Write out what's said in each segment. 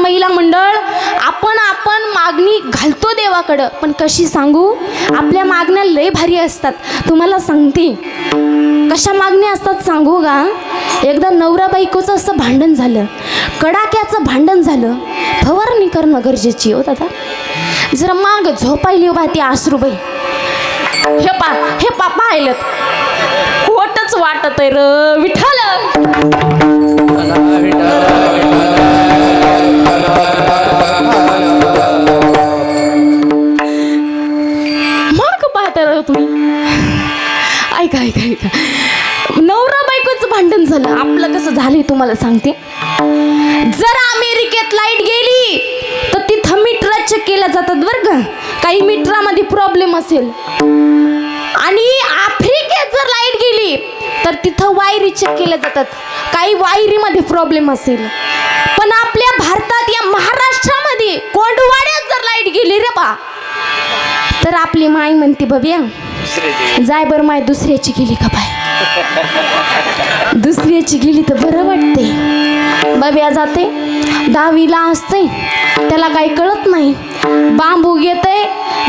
महिला मंडळ आपण आपण मागणी घालतो देवाकडं. पण कशी सांगू? आपल्या मागण्या लय भारी असतात. तुम्हाला सांगते. कशा मागण्या असतात सांगू का? एकदा नवरा बायकोचं असं भांडण झालं. कडाक्याचं भांडण झालं. फवारणी करणं गरजेची हो दादा. जरा माग झोपायली हो बा ती आसरूबाई. हे पा हे पा पाहिलं खोटच वाटत आहे र विठाल झालं. आपलं कसं झालंय तुम्हाला सांगते. जर अमेरिकेत लाइट गेली तर तिथं मीटर चेक केल्या जातात बरं का. काही मीटरामध्ये प्रॉब्लेम असेल. आणि आफ्रिकेत जर लाइट गेली तर तिथं वायरी चेक केल्या जातात. काही वायरीमध्ये प्रॉब्लेम असेल. पण आपल्या भारतात या महाराष्ट्रामध्ये कोंडवाड्यात जर लाइट गेली रे बा तर आपली माय म्हणते बबिया जाय बरं माय दुसऱ्याची गेली का बाय? दुसऱ्याची गेली तर बरं वाटते बबिया जाते दहावीला असते त्याला काही कळत नाही. बांबू घेते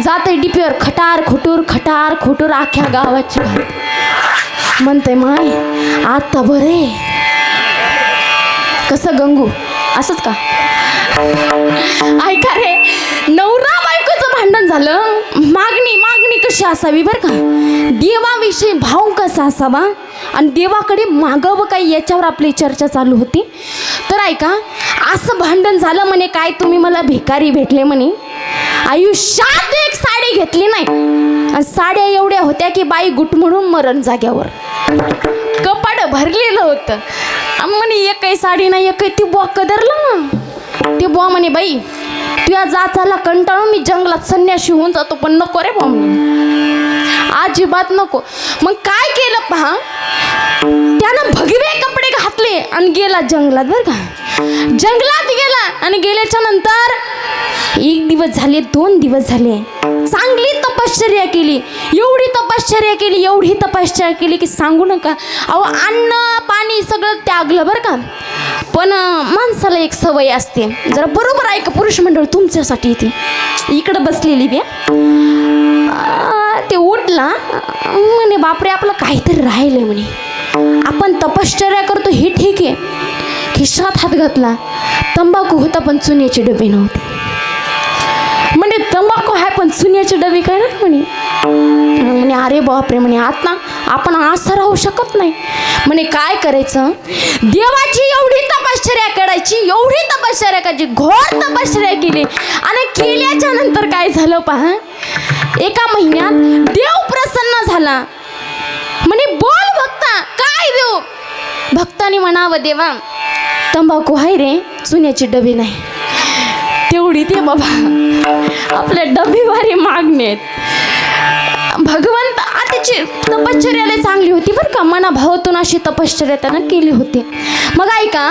जाते डिपीवर खटार खुटूर खटार खुटूर अख्ख्या गावाची म्हणते माय आता बरे कसं गंगू? असंच का? ऐका रे नवरा बायकोचं भांडण झालं? असावी बरं का? देवाविषयी भाव कसा असावा. आणि देवाकडे मागावं काही याच्यावर आपली चर्चा चालू होती. तर ऐका असं भांडण झालं म्हणे काय तुम्ही मला भिकारी भेटले म्हणे? आयुष्यात एक साडी घेतली नाही. आणि साड्या एवढ्या होत्या की बाई गुटमळून मरण जाग्यावर. कपाड भरलेलं होतं. म्हणे एकही साडी नाही एकही ती बुवा कदरला. ना ती बुवा म्हणे बाई तुझ्या जाचाला कंटाळून मी जंगलात संन्याशी होऊन जातो पण नको रे बुवा अजिबात नको. मग काय केलं पहा? त्यानं भगवे कपडे घातले आणि गेला जंगलात बरं का. जंगलात गेला आणि गेल्याच्यानंतर एक दिवस झाले दोन दिवस झाले. चांगली तपश्चर्या केली. एवढी तपश्चर्या केली एवढी तपश्चर्या केली की सांगू नका. अहो अन्न पाणी सगळं त्यागलं बरं का. पण माणसाला एक सवय असते. जरा बरोबर आहे का पुरुष मंडळ तुमच्यासाठी इथे इकडं बसलेली बी ते उठला म्हणे बापरे आपलं काहीतरी राहिलंय म्हणे. आपण तपश्चर्या करतो हे ठीक आहे. खिशात हात घातला. तंबाखू होता पण चुन्याचे डबे नव्हते. म्हणे तंबाखू आहे पण चुन्याचे डबे काय ना म्हणे. म्हणे अरे बापरे म्हणे आता आपण असं राहू शकत नाही. म्हणे काय करायचं? देवाची एवढी तपश्चर्या करायची एवढी तपश्चर्या करायची घोर तपश्चर्या केली. आणि केल्याच्यानंतर काय झालं पहा? एका महिन्यात देव प्रसन्न झाला. म्हणे बोल भक्ता काय देऊ भक्ताने म्हणावं देवा तंबाखू आहे रे चुन्याचे डबे नाही. तेवढी ते बाबा. आपल्या डबेवारी मागणे आहेत. भगवंत आताची तपश्चर्याला चांगली होती बरं का. मनाभावातून अशी तपश्चर्या त्यानं केली होती. मग ऐका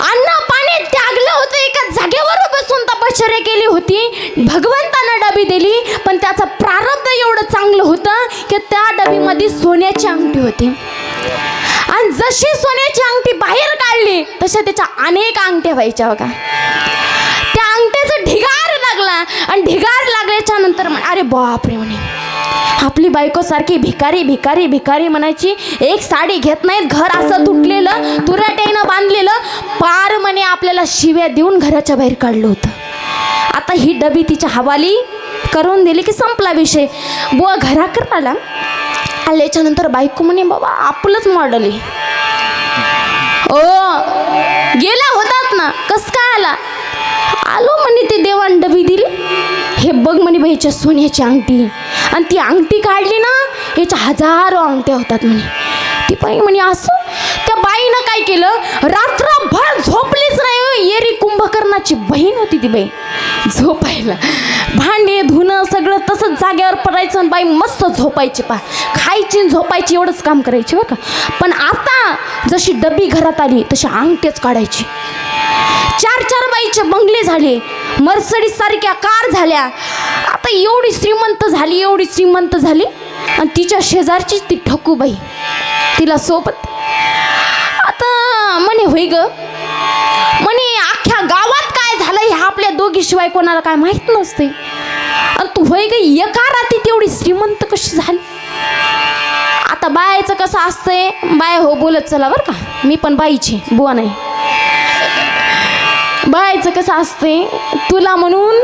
अन्न पाणी त्यागलं होतं एका जागेवर बसून तपश्चर्या केली होती. भगवंतानं डबी दिली पण त्याचं प्रारब्ध एवढं चांगलं होतं की त्या डबीमध्ये सोन्याची अंगठी होती. आणि जशी सोन्याची अंगठी बाहेर काढली तशा त्याच्या अनेक अंगठ्या व्हायच्या बघा. त्या अंगठ्याचा ढिगार लागला. आणि ढिगार लागल्याच्या नंतर अरे बापरे म्हणे आपली बायको सारखी भिकारी भिकारी भिकारी म्हणायची एक साडी घेत नाहीत घर असं तुटलेलं तुराट्यानं बांधलेलं पार म्हणे आपल्याला शिव्या देऊन घराच्या बाहेर काढलं होतं. आता ही डबी तिच्या हवाली करून दिली की संपला विषय. बुवा घराकडे आला आल्याच्यानंतर बायको म्हणे बाबा आपलंच मॉडल आहे. ओ गेला होतात ना? कस काय आला? आलो म्हणे ते देवान डबी दिली. हे बघ म्हणे बाई ह्याच्या सोन्याची अंगठी. आणि ती अंगठी काढली ना ह्याच्या हजारो अंगठ्या होतात म्हणे. ती पण म्हणे असं त्या काय केलं? रात्रभर झोपलीच नाही येरी कुंभकर्णाची बहीण होती ती बाई. झोपायला. भांडे धुणं सगळं तसंच जागेवर पडायचं आणि बाई मस्त झोपायची पा खायची झोपायची एवढंच काम करायची बरं का? पण आता जशी डबी घरात आली तशी अंगठेच काढायची. चार चार बाईचे बंगले झाले. मर्सडीज सारख्या कार झाल्या. आता एवढी श्रीमंत झाली एवढी श्रीमंत झाली. आणि तिच्या शेजारचीच ती ठकूबाई. तिला सोबत. आता म्हणे होय ग. म्हणे अख्ख्या गावात काय झालं ह्या आपल्या दोघीशिवाय कोणाला काय माहीत नसते आणि तू होय ग एका राती तेवढी श्रीमंत कशी झाली? आता बायाचं कसं असतंय बाय हो बोलत चला बरं का. मी पण बाईची बुवा नाही. बायाचं कसं असते तुला म्हणून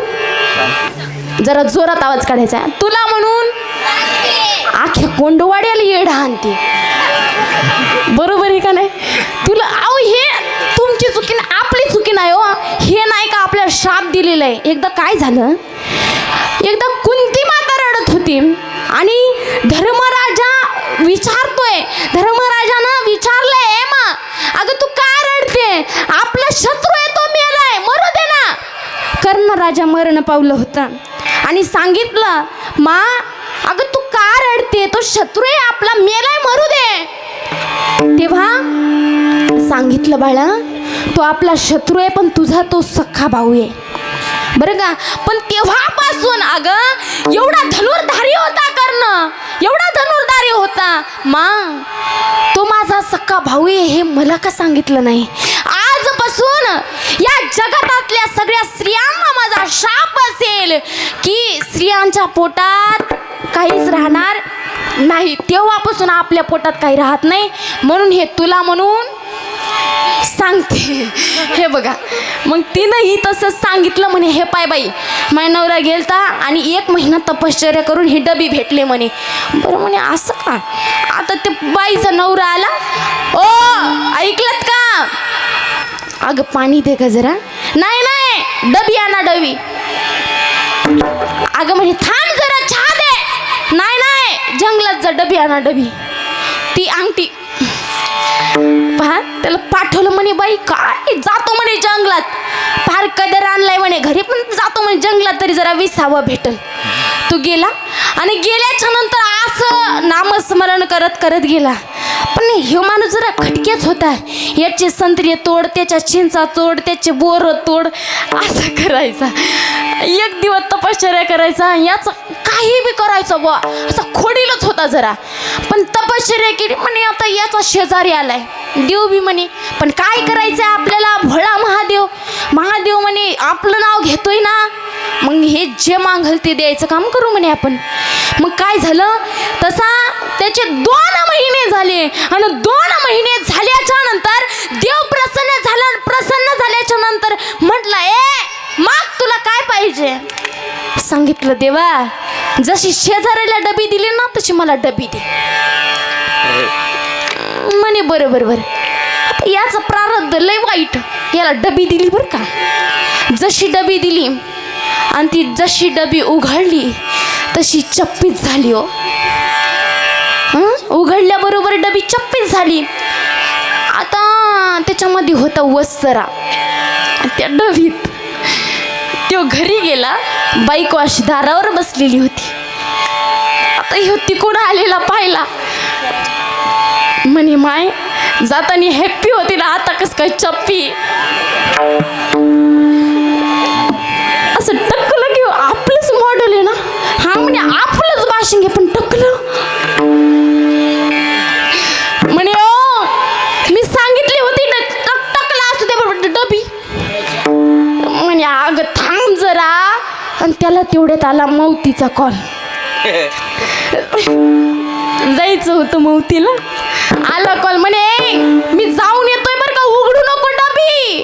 जरा जोरात आवाज काढायचा तुला म्हणून अख्ख्या कोंडवाड्याला येड आणते. बरोबर आहे का नाही? तुला अहो हे तुमची चुकी ना आपली चुकी नाही हो. हे नाही का आपल्याला शाप दिलेला आहे? एकदा काय झालं? एकदा कुंती माता रडत होती आणि धर्मराजा विचारतोय. धर्मराजानं विचारलंय "ए मा अगं तू का रडते? आपला शत्रू आहे तो मेलाय मरू दे ना. कर्ण राजा मरण पावलं होतं आणि सांगितलं मा अगं तू का रडते? तो शत्रू आहे आपला मेलाय मरू दे. तेव्हा सांगितलं बाळा. तो आपला शत्रू आहे पण तुझा तो सख्खा भाऊ आहे. बरं का? पण तेव्हापासून अगं एवढा धनुर्धारी होता कर्ण. एवढा धनुर्धारी होता. मा तो माझा सख्खा भाऊ आहे हे मला का सांगितलं नाही? आजपासून या जगतातल्या सगळ्या स्त्रियांना माझा शाप असेल की स्त्रियांच्या पोटात काहीच राहणार नाही. तेव्हापासून आपल्या पोटात काही राहत नाही. म्हणून हे तुला म्हणून सांगते. हे बघा. मग तिनंही तसंच सांगितलं म्हणे हे पाय बाई माझ्या नवरा गेलता आणि एक महिना तपश्चर्या करून हे डबी भेटले म्हणे. बरं म्हणे असं का? आता ते बाईचा नवरा आला. ओ ऐकलत का? अगं पाणी दे का जरा. नाही नाही डबी आणा डबी. अगं म्हणे थांब जरा छा दे. नाही नाही जंगलात जा डबी आणा डबी. ती अंगठी. त्याला पाठवलं म्हणे बाई काय? जातो म्हणे जंगलात. फार कदर आणलाय म्हणे घरी पण जातो म्हणे जंगलात तरी जरा विसावं भेटल तो गेला आणि गेल्याच्यानंतर असं नामस्मरण करत करत गेला. पण हे माणूस जरा खटक्याच होता. याचे संत्री तोड त्याच्या चिंचा तोड त्याचे बोर तोड असं करायचा. एक दिवस तपश्चर्या करायचा. याचा काही बी करायचं बुवा. असा खोडीलच होता जरा. पण तपश्चर्या केली म्हणे आता याचा शेजारी आलाय. देव बी म्हणे पण काय करायचं आपल्याला? भोळा महादेव. महादेव म्हणे आपलं नाव घेतोय ना. मग हे जे मागल ते द्यायचं काम करू म्हणे आपण. मग काय झालं? तसा त्याचे दोन महिने झाले आणि दोन महिने झाल्याच्यानंतर देव प्रसन्न झाला प्रसन्न झाल्याच्यानंतर म्हटलं ए माग तुला काय पाहिजे? सांगितलं देवा जशी शेजाऱ्याला डबी दिली ना तशी मला डबी दे. म्हणे बरं बरं बरं. याचं प्रारब्ध लय वाईट. याला डबी दिली बरं का? जशी डबी दिली आणि ती जशी डबी उघडली तशी चप्पीच झाली हो. उघडल्याबरोबर डबी चप्पीच झाली. आता त्याच्यामध्ये होता वस्सरा. त्या डबीत तो घरी गेला बाईक अशी दारावर बसलेली होती. आता ह्यो तिकून आलेला पाहिला. म्हणे माय जाताना हॅप्पी होती ना आता कस काय चप्पी? असं टक्क आपलंच घे पण टक्कलं म्हणे ओ मी सांगितली होती ना टकला असू दे बरोबर डबी. म्हणे अगं थांब जरा. आणि त्याला तेवढ्यात आला मौतीचा कॉल जायचं होतं मौतीला. आला कॉल म्हणे मी जाऊन येतोय बरं का उघडू नको डबी.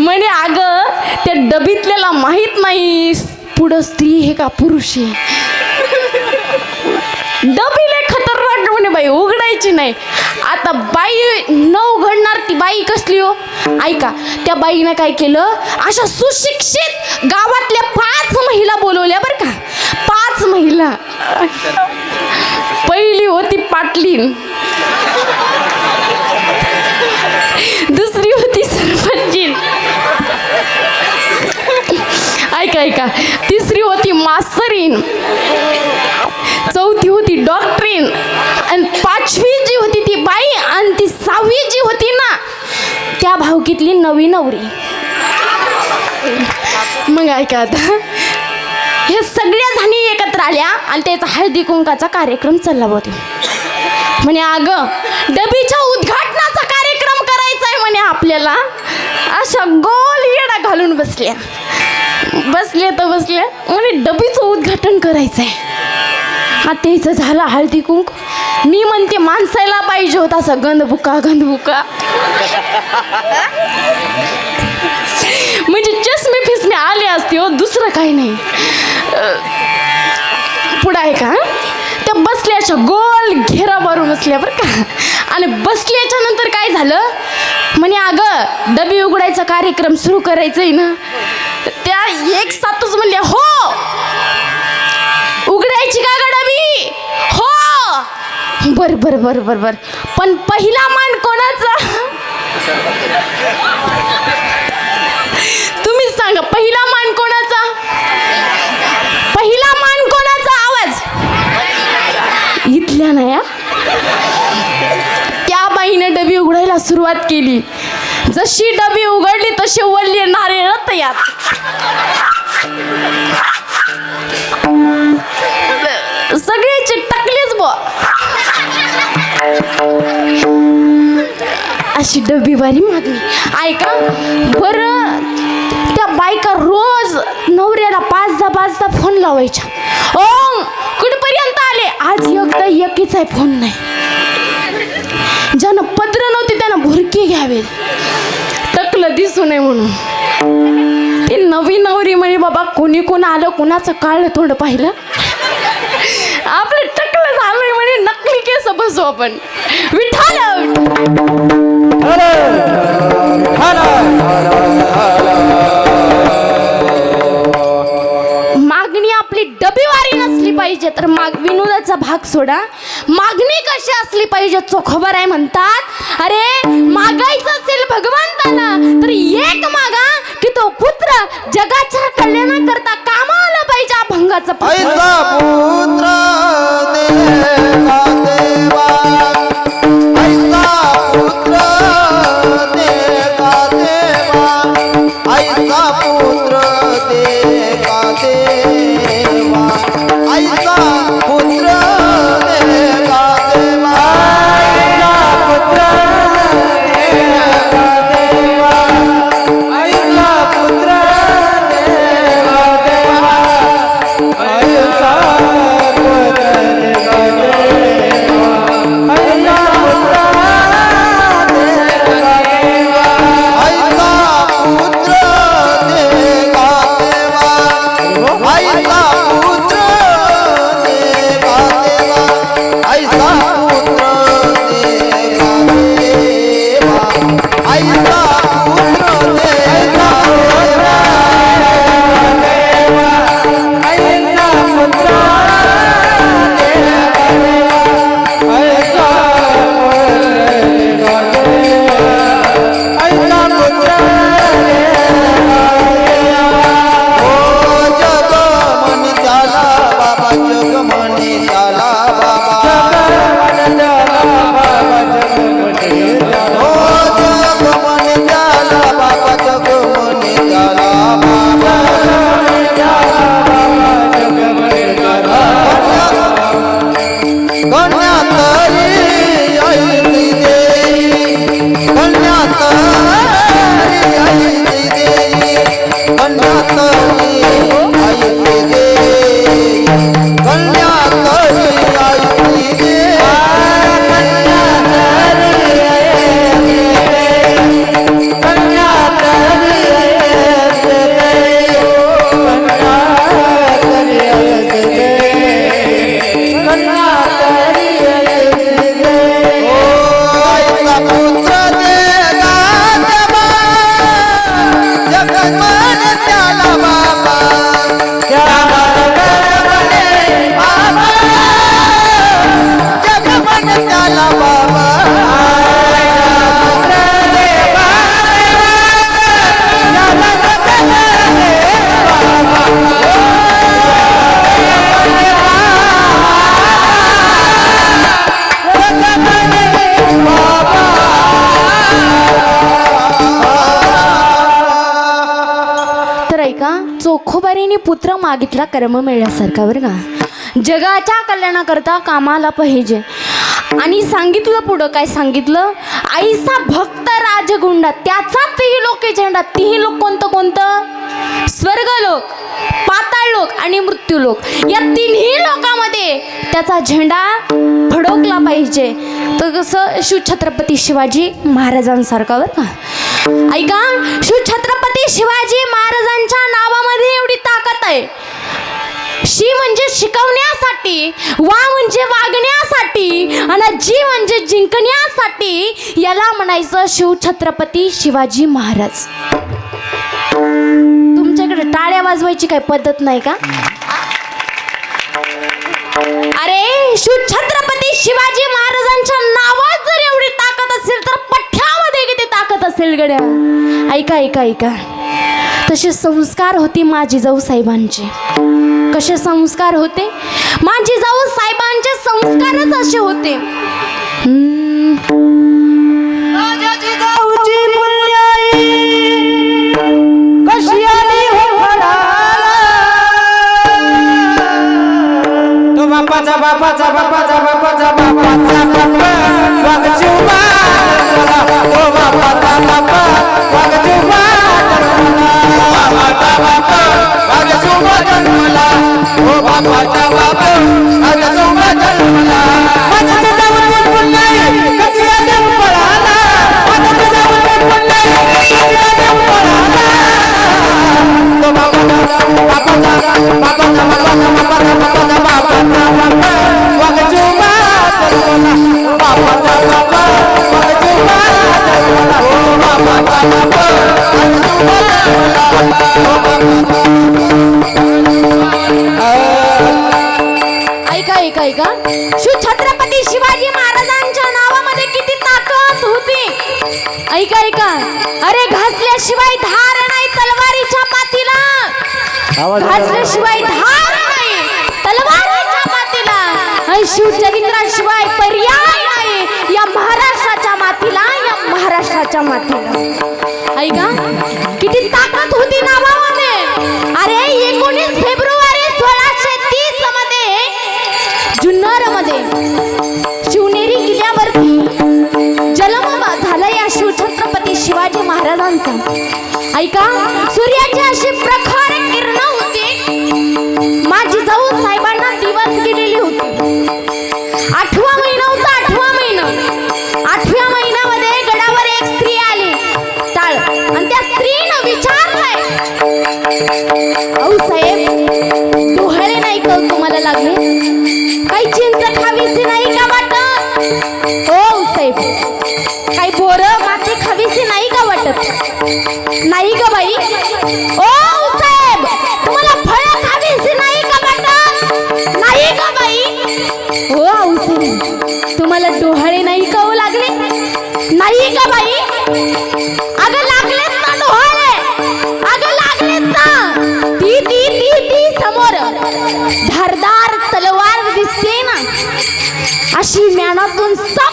म्हणे अगं त्या डबीतल्याला माहीत नाहीस. पुढं स्त्री हे का पुरुष आहे? डबीले खतरनाक म्हणे बाई उघडायची नाही. आता बाई न उघडणार ती बाई कसली हो? ऐका त्या बाईनं काय केलं? अशा सुशिक्षित गावातल्या पाच महिला बोलवल्या बरं का. पाच महिला. पहिली होती पाटलीन. दुसरी होती सरपंचीन. ऐका ऐका. होती मास्तरीन चौथी होती डॉक्टरीन. आणि पाचवी जी होती ती बाई आणि ती सहावी जी होती ना त्या भावकीतली नवी नवरी. मग ऐका आता. हे सगळ्या जणी एकत्र आल्या आणि त्याचा हळदी कुंकाचा कार्यक्रम चालला होते म्हणे अगं डबीच्या उद्घाटनाचा कार्यक्रम करायचा आहे म्हणे आपल्याला. अशा गोल येडा घालून बसल्या. बसल्या तर बसल्या म्हणे डबीचं उद्घाटन करायचंय. हा त्याचं झालं हळदी कुंक. मी म्हणते माणसायला पाहिजे होता असा गंधबुका गंधबुका. म्हणजे चष्मे फिसमे आले असते हो दुसरं काही नाही. पुढं आहे का? त्या बसल्याच्या गोल घेरा मारून बसल्या बरं का. आणि बसल्याच्या नंतर काय झालं? म्हणे अगं डबी उघडायचा कार्यक्रम सुरू करायचंय आहे ना. त्या एक सातच म्हणल्या हो. उघडायची का गड मी हो. बर बर बर बर बर. पण पहिला मान कोणाचा? तुम्ही सांगा पहिला मान कोणाचा? पहिला मान कोणाचा? आवाज. इथल्या ना या. त्या बाईने डबी उघडायला सुरुवात केली. जशी डबी उघडली तशी वल्ली नारळ तयार सगळ्याचे टाकलेच बो अशी डबी बारी मागली ऐका बर त्या बायका रोज नवऱ्याला पाचदा पाचदा फोन लावायच्या. ओ कुठपर्यंत आले? आज एकदा एकीच आहे फोन नाही. ज्यानं पत्र नव्हती त्यानं नक्की घ्यावे टकलं दिसू नये म्हणून. ती नवी नवरी म्हणे बाबा कोणी कोण आलं कोणाचं काळ तोंड पाहिलं? आपलं टकलं झालंय म्हणे नकली केस बसू आपण. विठाल पाहिजे. तर माग विनोदाचा भाग सोडा. मागणी कशी असली पाहिजे चोखबर आहे म्हणतात. अरे मागायचं असेल भगवंताला तर एक मागा की तो पुत्र जगाच्या कल्याणाकरता कामाला पाहिजे हा भंगाचा पुत्र. मागितला कर्म मिळण्यासारखा बरं का? जगाच्या कल्याणाकरता कामाला पाहिजे. आणि सांगितलं पुढं काय सांगितलं? आईचा भक्त राजगुंडा त्याचा तेही लोक झेंडा तिही लोक कोणतं कोणतं? स्वर्गलोक पाताळ लोक आणि मृत्यू लोक या तिन्ही लोकांमध्ये त्याचा झेंडा फडकला पाहिजे. तर कसं शिवछत्रपती शिवाजी महाराजांसारखा बरं का? ऐका शिवछत्रपती शिवाजी महाराजांच्या नावामध्ये एवढी ताकद आहे. शी म्हणजे शिकवण्यासाठी वा म्हणजे वागण्यासाठी आणि जी म्हणजे जिंकण्यासाठी याला म्हणायचं शिवछत्रपती शिवाजी महाराज. तुमच्याकडे टाळ्या वाजवायची काही पद्धत नाही का? अरे शिवछत्रपती शिवाजी महाराजांच्या नावात जर एवढी ताकद असेल तर पठ्यामध्ये किती असेल गड्या. ऐका ऐका ऐका. तसे संस्कार होते माझी जाऊ साहेबांचे. कसे संस्कार होते? माझी जाऊ साहेबांचे संस्कारच असे होते. बापाचा बापाचा बापाचा बापाचा बापाचा बापा वाघ शिवबा ओ बापाचा बापा वाघ शिवबा बापाचा बापा वाघ शिवबा जन्मला ओ बापाचा बापा ऐका ऐका ऐका. शिवछत्रपती शिवाजी महाराजांच्या नावामध्ये किती ताकद होती? ऐका ऐका. अरे घासल्याशिवाय धार नाही तलवारीच्या पातीला. मातीला घासल्याशिवाय धार नाही. तलवारीच्या मातीला. आणि शिवचरित्राशिवाय पर्याय नाही. या महाराष्ट्राच्या मातीला या महाराष्ट्राच्या मातीला. ऐका किती ताकद होती ना भावाने अरे एकोणीस फेब्रुवारी सोळाशे तीसमध्ये जुन्नरमध्ये शिवनेरी किल्ल्यावरती जलम झाला या शिवछत्रपती शिवाजी महाराजांचा. ऐका सूर्याची अशी नाही का बाई? ओ साहेब तुम्हाला फळ खावीसी नाही का वाटत नाही का बाई? हो आऊसाहेब तुम्हाला डोहाळे नाही का हो लागले? नाही का बाई? अगं लागलेत ना डोहाळे. अगं लागलेत ना. ती ती ती ती समोर धारदार तलवार दिसते ना. अशी म्यानातून सपकन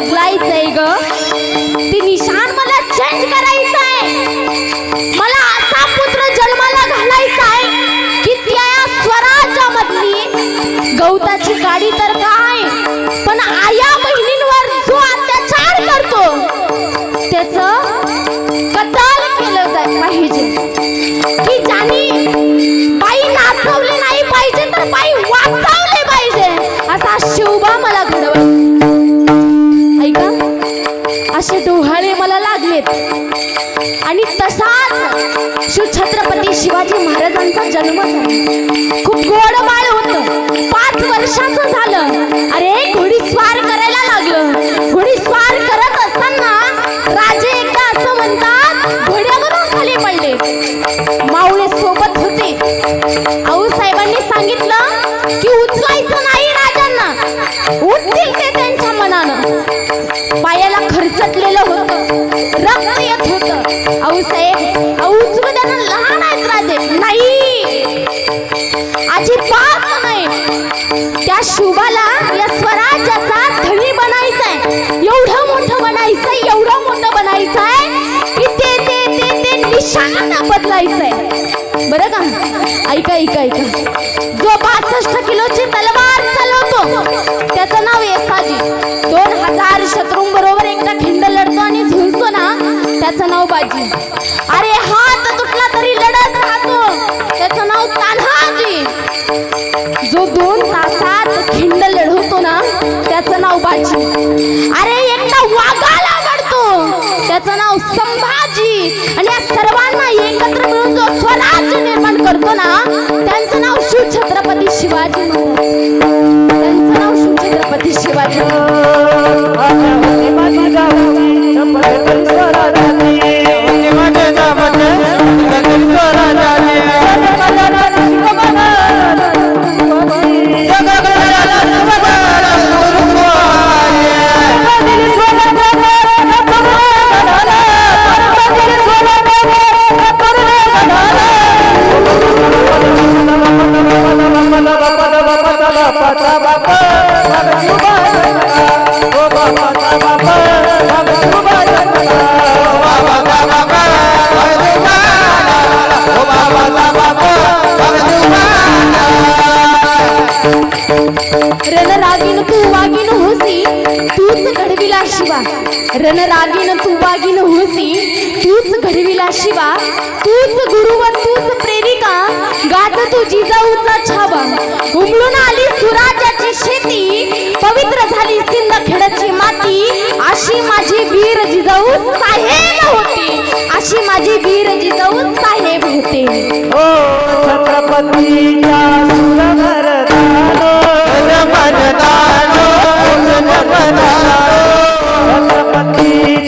बदलायचंय ग. ते निशान मला चेंज करायचंय. मला आणि तसाच शिवछत्रपती शिवाजी महाराजांचा जन्म झाला. खूप गोड बाळ होतं. पाच वर्षाचं झालं. अरे घोडीस्वार करायला लागलं. घोडीस्वार करत असताना राजे एकदा असं म्हणतात घोड्यावरून खाली पडले. माऊळे सोबत होते. आऊ साहेबांनी सांगितलं की उचलायचं नाही राजांना. उठतील ते त्यांच्या मनानं. पायाला खर्चटलेलं होतं. रक्त होतं. आऊ साहेब आऊ उचलू लहान आहेत राजे. नाही. अजिबात नाही. त्या शुभाला या स्वराज्याचा धनी बनायचंय. एवढं मोठं बनायचंय एवढं मोठं बनायचंय की ते बदलायचा बदलायचंय. बरं का? ऐका ऐका ऐका. जो बासष्ट किलोची तलवार चालवतो त्याचं नाव येसाजी दोन हजार शत्रूंबरोबर एकदा त्याचं नाव बाजी अरे हात तुटला तरी लढत राहतो त्याचं नाव तान्हाजी जो दोन तासात खिंड लढवतो ना त्याचं नाव बाजी अरे एकटा वाघाला आवडतो त्याचं नाव संभाजी आणि या सर्वांना एकत्र मिळून जो स्वराज्य निर्माण करतो ना त्यांचं नाव शिवछत्रपती शिवाजी महाराज त्यांचं नाव शिवछत्रपती शिवाजी उमळून आली सुराज्याची शेती. पवित्र झाली सिंध खेडची माती. अशी माझी वीर जिजाऊ साहेब होती. अशी माझी वीर जिजाऊ साहेब होते. छत्रपतीच्या छत्रपतीच्या दक्षिणासाठी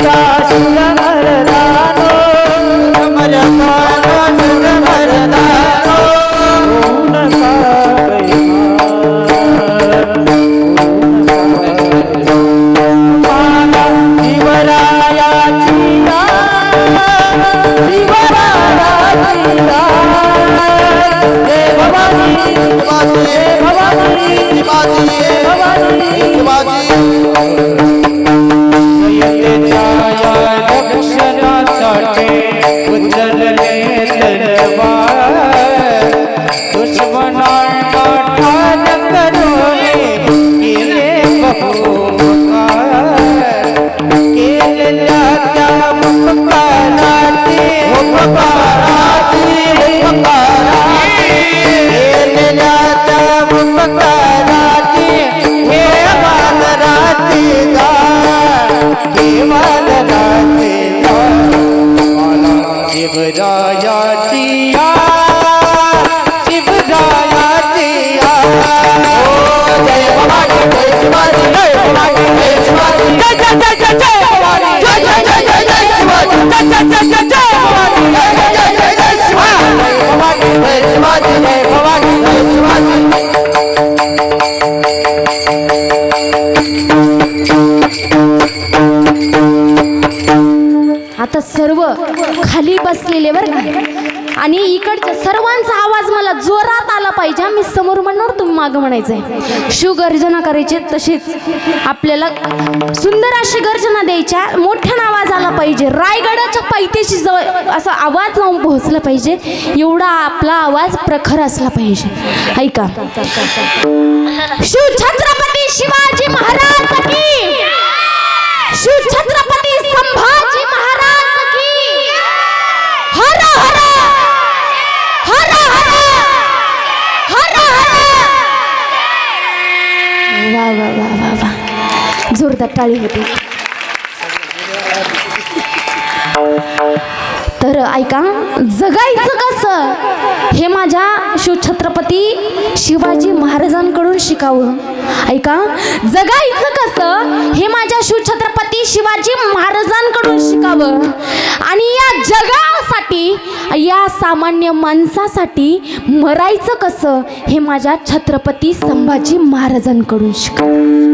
आता सर्व खाली बसलेले बरं का? आणि इकडच्या सर्वांचा आवाज मला जोरात आला पाहिजे मी समोर म्हणणार तुम्ही मागं म्हणायचंय. शिवगर्जना करायचे तशीच आपल्याला सुंदर अशी गर्जना द्यायच्या मोठ्या आवाज आला पाहिजे. रायगडाच्या पायथ्याशी जवळ असा आवाज जाऊन पोहोचला पाहिजे. एवढा आपला आवाज प्रखर असला पाहिजे. ऐका. शिव छत्रपती शिवाजी महाराज की शिव छत्रपती संभाजी महाराज की हर हर हर हर हर हर वा वा वा वा वा जोरदार टाळी होती. तर ऐका जगायचं कसं? हे माझ्या शिवछत्रपती शिवाजी महाराजांकडून शिकावं. ऐका जगायचं कसं? हे माझ्या शिवछत्रपती शिवाजी महाराजांकडून शिकावं. आणि या जगासाठी या सामान्य माणसासाठी मरायचं कसं? हे माझ्या छत्रपती संभाजी महाराजांकडून शिकावं.